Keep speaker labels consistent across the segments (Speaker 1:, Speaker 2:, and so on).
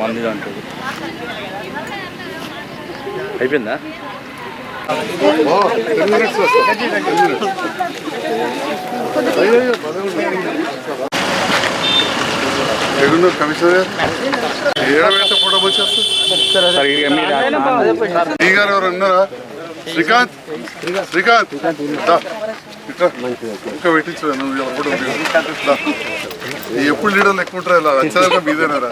Speaker 1: మంది దాంట్లో అయిపోయిందా?
Speaker 2: టెన్ కమిషనర్ ఫోటో వచ్చేస్తుంది ఈ గారు ఎవరు ఉన్నారా? శ్రీకాంత్ శ్రీకాంత్ ఇంకా పెట్టించు నువ్వు ఫోటో ఎప్పుడు లీడర్లు ఎక్కువ ఉంటారు ఇలా వచ్చేదాకా మీదేనా రా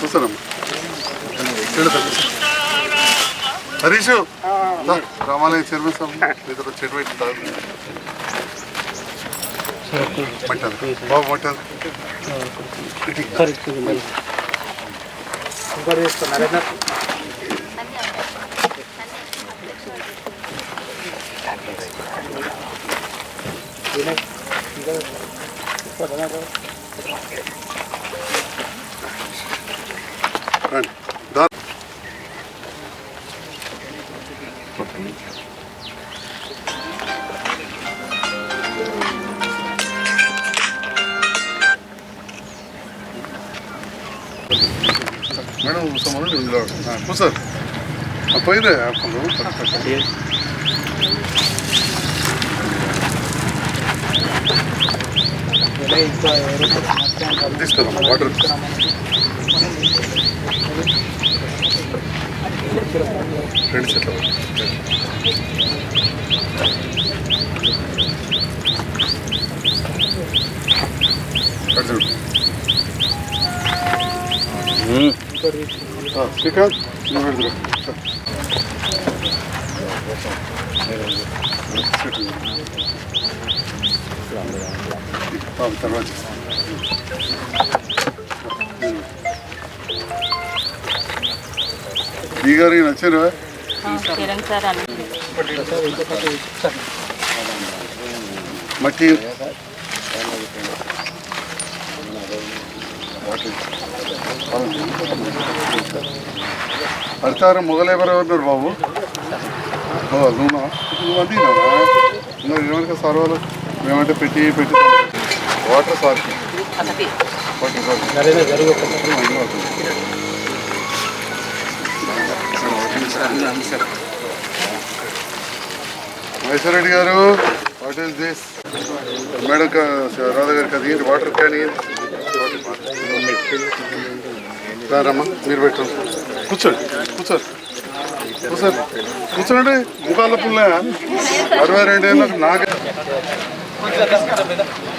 Speaker 2: చూస్తానమ్మా చెడు హరీష్ దా, రామాలయ చైర్మన్ సాబ్ ఇద్దరు చెడు పెట్టి తాగు. మట్టాను బాబు por la Bueno, Bueno, somos los ¿Qué? ¿Qué? ¿Qué? ¿Qué? తీసుకురా వాటర్ రెండు చెట్లు అటు చూడు ఆ, శ్రీకాంత్ నువ్వు పెడుతురా తర్వాత. ఈ గారికి
Speaker 3: అని
Speaker 2: మట్టి. అడతారు మొగలేబరు ఉన్నారు బాబు? నువ్వు నువ్వు అందినా నువ్వు ఏమనుకో సార్ వాళ్ళు మేమంటే పెట్టి పెట్టి వాటర్ సార్కి వాటర్ సార్కి Maheshwarareddy garu what is this? Madam Radha గారికి అది ఏంటి వాటర్ క్యాన్ ఏంటి? రారమ్మా మీరు పెట్టండి. కూర్చోండి కూర్చోండి. కూర్చోండి కూర్చోండి. ముఖాల పుల్ల అరవై రెండు ఏళ్ళకి నాకే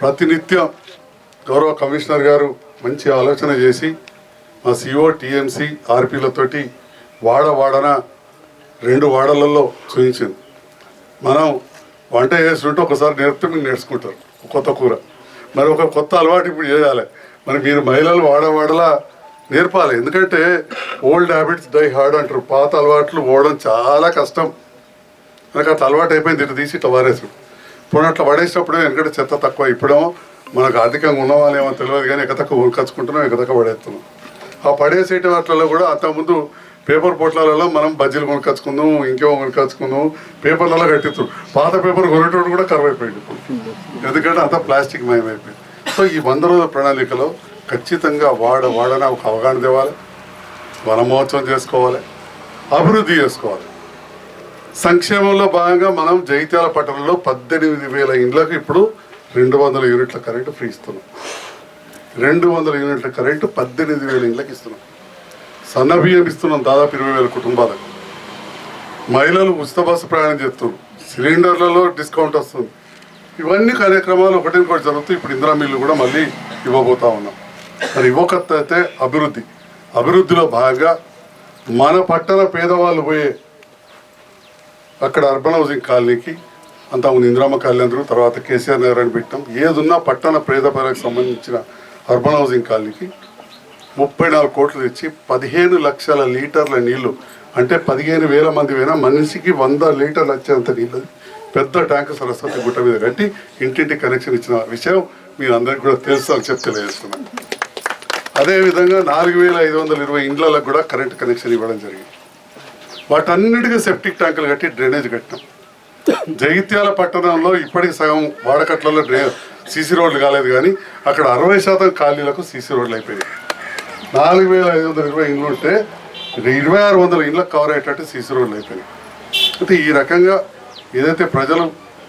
Speaker 2: ప్రతినిత్యం గౌరవ కమిషనర్ గారు మంచి ఆలోచన చేసి మా సిఓ టీఎంసీ ఆర్పీలతోటి వాడ వాడన రెండు వాడలలో చూపించింది మనం వంట చేస్తుంటే ఒకసారి నేర్పితే మీరు నేర్చుకుంటారు కొత్త కూర. మరి ఒక కొత్త అలవాటు ఇప్పుడు చేయాలి. మరి మీరు మహిళలు వాడవాడలా నేర్పాలి. ఎందుకంటే ఓల్డ్ హ్యాబిట్స్ డై హార్డ్ అంటారు. పాత అలవాట్లు పోవడం చాలా కష్టం. మనకు అట్లా అలవాటు అయిపోయింది ఇటు తీసి ఇట్లా వారేసాడు. ఇప్పుడు అట్లా పడేసినప్పుడు ఎందుకంటే చెత్త తక్కువ. ఇప్పుడేమో మనకు ఆర్థికంగా ఉన్న వాళ్ళేమో తెలియదు కానీ ఎక్క తక్కువ ఉరికచ్చుకుంటున్నాం పడేస్తున్నాం. ఆ పడేసేట వాటిలో కూడా అంతకుముందు పేపర్ పొట్లాలలో మనం బజ్జీలు కొనుకొచ్చుకుందాం ఇంకేమో కొనుకొచ్చుకుందాం పేపర్లలో కట్టిస్తాం పాత పేపర్ కొనేటోడు కూడా కరువు అయిపోయింది ఇప్పుడు. ఎందుకంటే అంతా ప్లాస్టిక్ మయమైపోయింది. సో ఈ వంద రోజుల ప్రణాళికలో ఖచ్చితంగా వాడ వాడన ఒక అవగాహన తేవాలి. వన మహోత్సవం చేసుకోవాలి. అభివృద్ధి చేసుకోవాలి. సంక్షేమంలో భాగంగా మనం జైత్యాల పట్టణంలో పద్దెనిమిది వేల ఇండ్లకు ఇప్పుడు రెండు వందల యూనిట్ల కరెంటు ఫ్రీ ఇస్తున్నాం. రెండు వందల యూనిట్ల కరెంటు పద్దెనిమిది వేల ఇండ్లకు ఇస్తున్నాం. సన్న బియ్యం ఇస్తున్నాం దాదాపు ఇరవై వేల కుటుంబాలకు. మహిళలు ఉచిత బస్సు ప్రయాణం చేస్తున్నారు. సిలిండర్లలో డిస్కౌంట్ వస్తుంది. ఇవన్నీ కార్యక్రమాలు ఒకటి ఇంకోటి జరుగుతూ ఇప్పుడు ఇందిరా మిల్లు కూడా మళ్ళీ ఇవ్వబోతా ఉన్నాం. మరి ఇవ్వకత్త అయితే అభివృద్ధి. అభివృద్ధిలో భాగంగా మన పట్టణ పేదవాళ్ళు పోయే అక్కడ అర్బన్ హౌసింగ్ కాలనీకి అంతకుముందు ఇందిరామ కాలనీ తర్వాత కేసీఆర్ నగర్ అని పెట్టాం ఏదున్నా పట్టణ పేద ప్రజలకు సంబంధించిన అర్బన్ హౌసింగ్ కాలనీకి ముప్పై నాలుగు కోట్లు తెచ్చి పదిహేను లక్షల లీటర్ల నీళ్ళు అంటే పదిహేను వేల మంది పోయినా మనిషికి వంద లీటర్లు వచ్చేంత నీళ్ళు పెద్ద ట్యాంకు సరస్వతి గుట్ట మీద కట్టి ఇంటింటి కనెక్షన్ ఇచ్చిన విషయం మీరు అందరికి కూడా తెలుసు అని చెప్పి తెలియజేస్తున్నాను అదేవిధంగా నాలుగు వేల ఐదు వందల ఇరవై ఇండ్లకు కూడా కరెంట్ కనెక్షన్ ఇవ్వడం జరిగింది. వాటన్నిటికీ సెప్టిక్ ట్యాంకులు కట్టి డ్రైనేజ్ కట్టినాం జగిత్యాల పట్టణంలో ఇప్పటికి సగం వాడకట్లలో డ్రై సీసీ రోడ్లు కాలేదు కానీ అక్కడ అరవై శాతం ఖాళీలకు సీసీ రోడ్లు అయిపోయాయి నాలుగు వేల ఐదు వందల ఇరవై ఇండ్లు ఉంటే ఇరవై ఆరు వందల ఇండ్లకు కవర్ అయ్యేటట్టు సీసీ రోడ్లు అయిపోయాయి అయితే ఈ రకంగా ఏదైతే ప్రజలు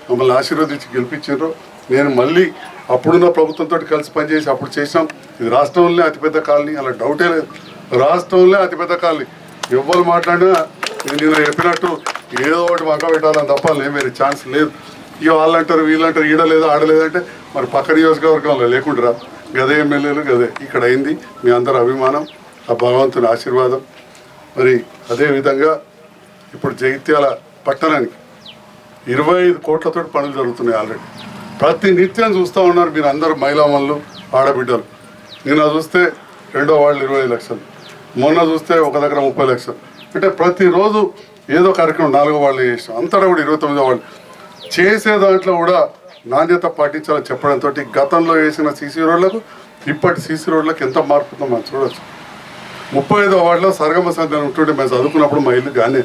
Speaker 2: మమ్మల్ని ఆశీర్వదించి గెలిపించారో నేను మళ్ళీ అప్పుడున్న ప్రభుత్వంతో కలిసి పనిచేసి అప్పుడు చేసాం ఇది రాష్ట్రంలోనే అతిపెద్ద కాలనీ అలా డౌటే లేదు. రాష్ట్రంలో అతిపెద్ద కాలనీ. ఎవ్వరు మాట్లాడినా నిన్న చెప్పినట్టు ఏదో ఒకటి వంక పెట్టాలని తప్ప వేరే ఛాన్స్ లేదు. ఇక వాళ్ళంటారు వీళ్ళంటారు ఈడలేదు ఆడలేదంటే మరి పక్క నియోజకవర్గంలో లేకుండా గదే ఎమ్మెల్యేలు గదే. ఇక్కడ అయింది మీ అందరి అభిమానం ఆ భగవంతుని ఆశీర్వాదం. మరి అదేవిధంగా ఇప్పుడు జగిత్యాల పట్టణానికి ఇరవై ఐదు కోట్లతో పనులు జరుగుతున్నాయి ఆల్రెడీ. ప్రతి నిత్యం చూస్తూ ఉన్నారు మీరు అందరు మహిళామణులు ఆడబిడ్డలు. నిన్న చూస్తే రెండో వాళ్ళు ఇరవై లక్షలు. మొన్న చూస్తే ఒక దగ్గర ముప్పై లక్షలు. అంటే ప్రతిరోజు ఏదో కార్యక్రమం నాలుగో వాళ్ళు చేసాం అంతటా కూడా ఇరవై తొమ్మిదో వాళ్ళు. చేసే దాంట్లో కూడా నాణ్యత పాటించాలని చెప్పడంతో గతంలో వేసిన సీసీ రోడ్లకు ఇప్పటి సీసీ రోడ్లకు ఎంత మార్పు ఉందో మనం చూడొచ్చు. ముప్పై ఐదో వార్డులో సరగమ సంఘం ఉంటుండే మేము చదువుకున్నప్పుడు మా ఇల్లు కానీ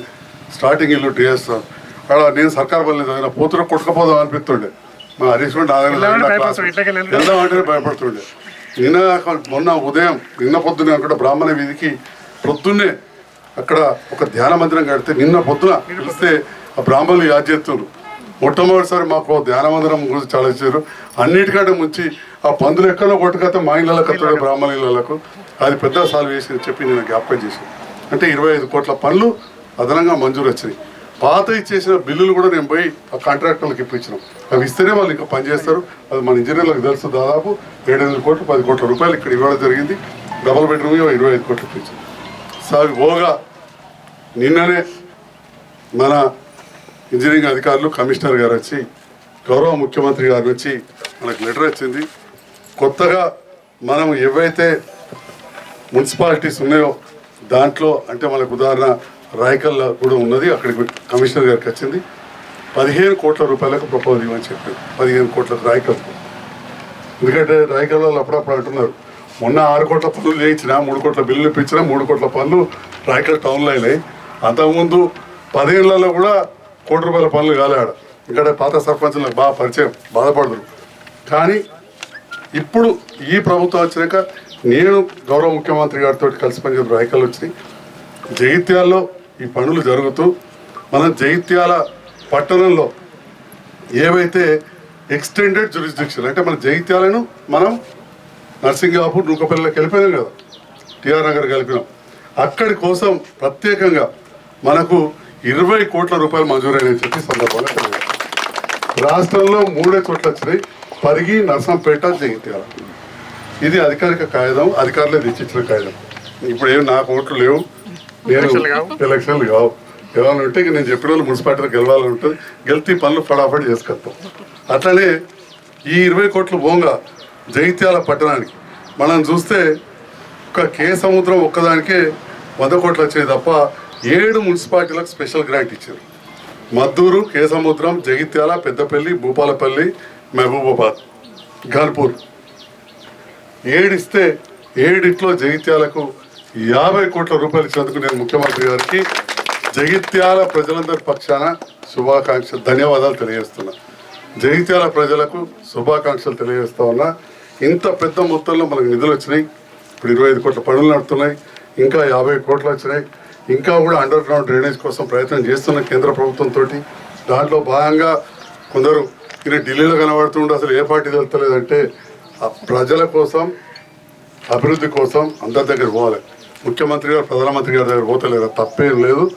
Speaker 2: స్టార్టింగ్ ఇల్లు టీఎస్ అక్కడ నేను సర్కార్ పల్లె చదివిన పోతున్న కొట్టుకపోదాం అనిపిస్తుండే. మా హరీష్ కూడా వెళ్దాం అంటేనే భయపడుతుండే. నిన్న మొన్న ఉదయం నిన్న పొద్దునే అక్కడ బ్రాహ్మణ వీధికి పొద్దున్నే అక్కడ ఒక ధ్యాన మందిరం కడితే నిన్న పొద్దున పిలిస్తే ఆ బ్రాహ్మణులు యాద్ చేస్తున్నారు మొట్టమొదటిసారి మాకు ధ్యాన మందిరం గురించి చాలా ఇచ్చారు అన్నిటికంటే ముంచి ఆ పందులు ఎక్కడో కొట్టుకైతే మా ఇళ్ళకి కత్తాడు బ్రాహ్మణ ఇళ్ళకు అది పెద్ద సాల్వ్ చేసి చెప్పి నేను జ్ఞాపకం చేశాను. అంటే ఇరవై ఐదు కోట్ల పనులు అదనంగా మంజూరు వచ్చినాయి. పాత ఇచ్చేసిన బిల్లులు కూడా నేను పోయి ఆ కాంట్రాక్టర్లకు ఇప్పించినాం. అవి ఇస్తేనే వాళ్ళు ఇంకా పనిచేస్తారు అది మన ఇంజనీర్లకు తెలుసు దాదాపు ఏడెనిమిది కోట్లు పది కోట్ల రూపాయలు ఇక్కడ ఇవ్వడం జరిగింది. డబల్ బెడ్రూమ్ ఇరవై ఐదు కోట్లు ఇప్పించారు. సో పోగా నిన్ననే మన ఇంజనీరింగ్ అధికారులు కమిషనర్ గారు వచ్చి గౌరవ ముఖ్యమంత్రి గారు వచ్చి మనకు లెటర్ వచ్చింది కొత్తగా మనం ఏవైతే మున్సిపాలిటీస్ ఉన్నాయో దాంట్లో అంటే మనకు ఉదాహరణ రాయకల్ కూడా ఉన్నది అక్కడికి కమిషనర్ గారికి వచ్చింది. పదిహేను కోట్ల రూపాయలకు ప్రపోజ్ ఇవ్వని చెప్పారు. పదిహేను కోట్లకు రాయకల్కు. ఎందుకంటే రాయకల్లో అప్పుడప్పుడు అంటున్నారు మొన్న ఆరు కోట్ల పనులు చేయించిన మూడు కోట్ల బిల్లులు ఇప్పించిన మూడు కోట్ల పనులు రాయకల్ టౌన్లో అయినాయి. అంతకుముందు పదేళ్ళలో కూడా కోటి రూపాయల పనులు కాలేడ. ఇక్కడ పాత సర్పంచులకు బాగా పరిచయం బాధపడరు. కానీ ఇప్పుడు ఈ ప్రభుత్వం వచ్చినాక నేను గౌరవ ముఖ్యమంత్రి గారితో కలిసి పనిచేసిన రాయకల్ వచ్చి జగిత్యాల్లో ఈ పనులు జరుగుతూ మనం జగిత్యాల పట్టణంలో ఏవైతే ఎక్స్టెండెడ్ జురిస్డిక్షన్ అంటే మన జగిత్యాలను మనం నర్సింగాపూర్ నూకపల్లిలోకి వెళ్ళిపోయాం కదా. టిఆర్ నగర్ కలిపినాం. అక్కడి కోసం ప్రత్యేకంగా మనకు ఇరవై కోట్ల రూపాయలు మంజూరైనని చెప్పి సందర్భంగా తెలియజేస్తాం. రాష్ట్రంలో మూడే చోట్ల వచ్చినాయి. పరిగి నర్సంపేట జగిత్యాల. ఇది అధికారిక కాగితం అధికారులే తెచ్చిచ్చిన కాగితం. ఇప్పుడు ఏం నాకు ఓట్లు లేవు. నేను ఎలక్షన్లు కావు. ఏమైనా ఉంటే నేను చెప్పిన వాళ్ళు మున్సిపాలిటీలో గెలవాలని ఉంటుంది. గెలిచి పనులు ఫటాఫట్ చేసుకొస్తాం. అట్లనే ఈ ఇరవై కోట్లు పోగా జగిత్యాల పట్టణానికి. మనం చూస్తే ఒక కే సముద్రం ఒక్కదానికే వంద కోట్లు వచ్చాయి తప్ప ఏడు మున్సిపాలిటీలకు స్పెషల్ గ్రాంట్ ఇచ్చారు. మద్దూరు కే సముద్రం జగిత్యాల పెద్దపల్లి భూపాలపల్లి మహబూబాబాద్ ఘాన్పూర్. ఏడిస్తే ఏడిట్లో జగిత్యాలకు యాభై కోట్ల రూపాయలు ఇచ్చినందుకు నేను ముఖ్యమంత్రి గారికి జగిత్యాల ప్రజలందరి పక్షాన శుభాకాంక్షలు ధన్యవాదాలు తెలియజేస్తున్నా. జగిత్యాల ప్రజలకు శుభాకాంక్షలు తెలియజేస్తా ఉన్నా. ఇంత పెద్ద మొత్తంలో మనకు నిధులు వచ్చినాయి. ఇప్పుడు ఇరవై ఐదు కోట్ల పనులు నడుతున్నాయి. ఇంకా యాభై కోట్లు వచ్చినాయి. ఇంకా కూడా అండర్ గ్రౌండ్ డ్రైనేజ్ కోసం ప్రయత్నం చేస్తున్న కేంద్ర ప్రభుత్వంతో దాంట్లో భాగంగా కొందరు ఈయన ఢిల్లీలో కనబడుతుండే అసలు ఏ పార్టీ తెలుస్తలేదంటే ప్రజల కోసం అభివృద్ధి కోసం అందరి దగ్గర పోవాలి. ముఖ్యమంత్రి గారు ప్రధానమంత్రి గారి దగ్గర పోతలేరు తప్పేం లేదు.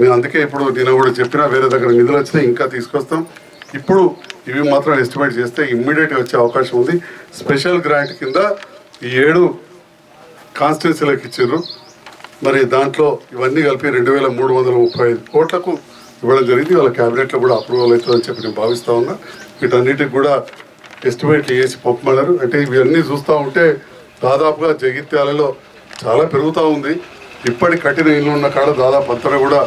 Speaker 2: నేను అందుకే ఇప్పుడు నేను కూడా చెప్పినా వేరే దగ్గర నిధులు వచ్చినాయి ఇంకా తీసుకొస్తాం. ఇప్పుడు ఇవి మాత్రం ఎస్టిమేట్ చేస్తే ఇమ్మీడియట్గా వచ్చే అవకాశం ఉంది. స్పెషల్ గ్రాంట్ కింద ఈ ఏడు కాన్స్టిట్యున్సీలకు ఇచ్చారు మరి దాంట్లో ఇవన్నీ కలిపి రెండు వేల మూడు వందల ముప్పై ఐదు కోట్లకు ఇవ్వడం జరిగింది. వాళ్ళ క్యాబినెట్లో కూడా అప్రూవల్ అవుతుందని చెప్పి నేను భావిస్తూ ఉన్నా. వీటన్నిటికి కూడా ఎస్టిమేట్లు వేసి పంపమన్నారు. అంటే ఇవన్నీ చూస్తూ ఉంటే దాదాపుగా జగిత్యాలలో చాలా పెరుగుతూ ఉంది. ఇప్పటి కఠిన ఇల్లు ఉన్న కాడ దాదాపు అంతా కూడా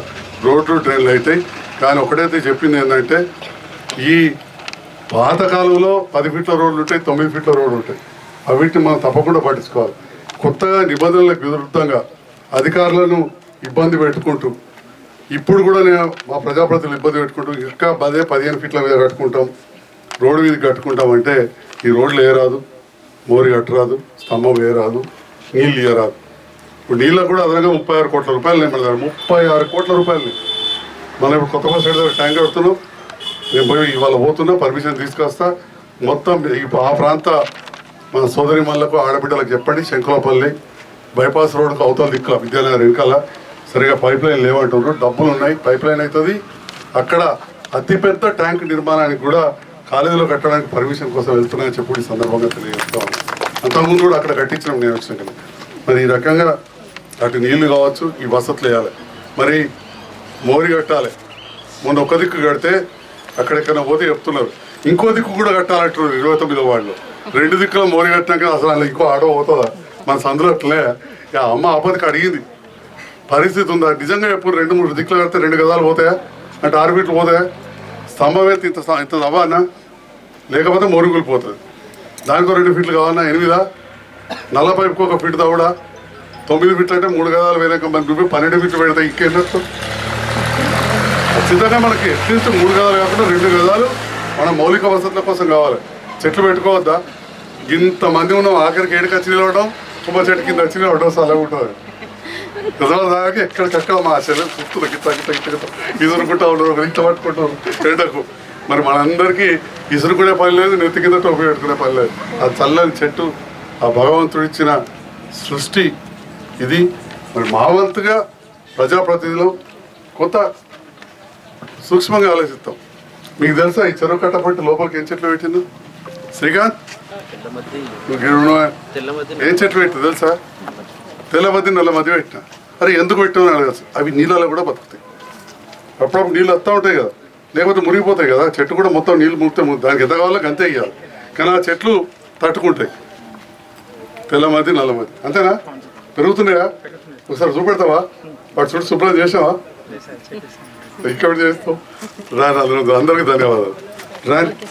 Speaker 2: రోడ్లు డ్రైన్లు అవుతాయి. కానీ ఒకటైతే చెప్పింది ఏంటంటే ఈ పాతకాలంలో పది ఫీట్ల రోడ్లు ఉంటాయి తొమ్మిది ఫీట్ల రోడ్లు ఉంటాయి. అవిటిని మనం తప్పకుండా పట్టించుకోవాలి కొత్తగా నిబంధనలకు విరుద్ధంగా అధికారులను ఇబ్బంది పెట్టుకుంటూ ఇప్పుడు కూడా నేను మా ప్రజాప్రతినిధులు ఇబ్బంది పెట్టుకుంటూ ఇంకా పదే పదిహేను ఫీట్ల మీద కట్టుకుంటాం రోడ్డు మీద కట్టుకుంటాం అంటే ఈ రోడ్లు వేయరాదు మోరి కట్టరాదు స్తంభం వేయరాదు నీళ్ళు ఇయ్యరాదు. ఇప్పుడు నీళ్ళకు కూడా అదనంగా ముప్పై ఆరు కోట్ల రూపాయలు నేను ముప్పై ఆరు కోట్ల రూపాయలు మనం ఇప్పుడు కొత్త బస్ సైడ్ దగ్గర ట్యాంక్ కడుతున్నాం నేను పోయి ఇవాళ పోతున్నా పర్మిషన్ తీసుకొస్తా. మొత్తం ఆ ప్రాంత మన సోదరి మళ్ళకు ఆడబిడ్డలకు చెప్పండి శంకులపల్లి బైపాస్ రోడ్కు అవతల దిక్కుల విద్యానగర్ వెనకాల సరిగా పైప్ లైన్ లేవంటున్నారు. డబ్బులు ఉన్నాయి పైప్ లైన్ అవుతుంది. అక్కడ అతిపెద్ద ట్యాంక్ నిర్మాణానికి కూడా కాలేజీలో కట్టడానికి పర్మిషన్ కోసం వెళ్తున్నాయని చెప్పి ఈ సందర్భంగా తెలియజేస్తాం అంతకుముందు కూడా అక్కడ కట్టించినాం నేను వచ్చిన కదా మరి ఈ రకంగా అటు నీళ్ళు కావచ్చు ఈ వసతులు వేయాలి. మరి మోరి కట్టాలి. మొన్న ఒక దిక్కు కడితే అక్కడెక్కడ పోతే చెప్తున్నారు. ఇంకో దిక్కు కూడా కట్టాలంటున్నారు ఇరవై తొమ్మిదో వాళ్ళు రెండు దిక్కుల మోరి కట్టినాక అసలు అందులో ఇంకో ఆడో పోతుందా? మన సందులట్లే ఇక అమ్మ ఆపదికి అడిగింది. పరిస్థితి ఉందా? నిజంగా ఎప్పుడు రెండు మూడు దిక్కులు కడితే రెండు గదాలు పోతాయా? అంటే ఆరు ఫీట్లు పోతాయా? స్తంభం ఎత్తి ఇంత ఇంత దవ్వా లేకపోతే మోరుగులు పోతుంది దానికో రెండు ఫీట్లు కావాలన్నా ఎనిమిదా? నల్ల పైపుకి ఒక ఫీట్ తవ్వడా తొమ్మిది ఫీట్లు అంటే మూడు గదాలు వేరే మన పన్నెండు ఫీట్లు పెడితే ఇంకేం ఖచ్చితంగా మనకి అట్లీస్ట్ మూడు గదాలు కాకుండా రెండు గదాలు మన మౌలిక వసతుల కోసం కావాలి. చెట్లు పెట్టుకోవద్దా? ఇంతమంది ఉన్నాం ఆఖరికి ఏడు వచ్చి నిలవడం తుమ్మ చెట్టు కింద వచ్చి నిలవడం సలహా ఉంటుంది. గదాలు దాకా ఎక్కడికక్కడ మా చెల్లెలు చుట్టూ గిట్ట గిట్ట గిట్ట గిట్ట ఇసురుకుంటా ఉన్నారు ఇంత పట్టుకుంటారు ఎండకు మరి మనందరికీ ఇసురుకునే పని లేదు నెత్తి కింద టోపీ పెట్టుకునే పని లేదు. ఆ చల్లని చెట్టు ఆ భగవంతుడు ఇచ్చిన సృష్టి ఇది. మరి మా వంతుగా ప్రజాప్రతినిధులు కొంత సూక్ష్మంగా ఆలోచిస్తాం. మీకు తెలుసా ఈ చెరువు కట్టబట్టి లోపలికి ఏం చెట్లు పెట్టింది శ్రీకాంత్ ఏం చెట్లు పెట్టింది తెలుసా? తెల్ల నల్ల మధ్య పెట్టిన. అరే ఎందుకు పెట్టినా అడగచ్చు అవి నీళ్ళలో కూడా బతుకుతాయి. అప్పుడప్పుడు నీళ్ళు వస్తూ ఉంటాయి కదా. లేకపోతే మురిగిపోతాయి కదా. చెట్టు కూడా మొత్తం నీళ్ళు మురితే దానికి ఎంత కావాలో అంతే ఇవ్వాలి కానీ ఆ చెట్లు తట్టుకుంటాయి. తెల్ల మధ్య నల్ల మధ్య అంతేనా? పెరుగుతున్నాయా? ఒకసారి చూపెడతావా? వాటి చుట్టూ శుభ్రం చేసావా? ఇక్కడ చేస్తాం. రాని అందరూ అందరికీ ధన్యవాదాలు. రాని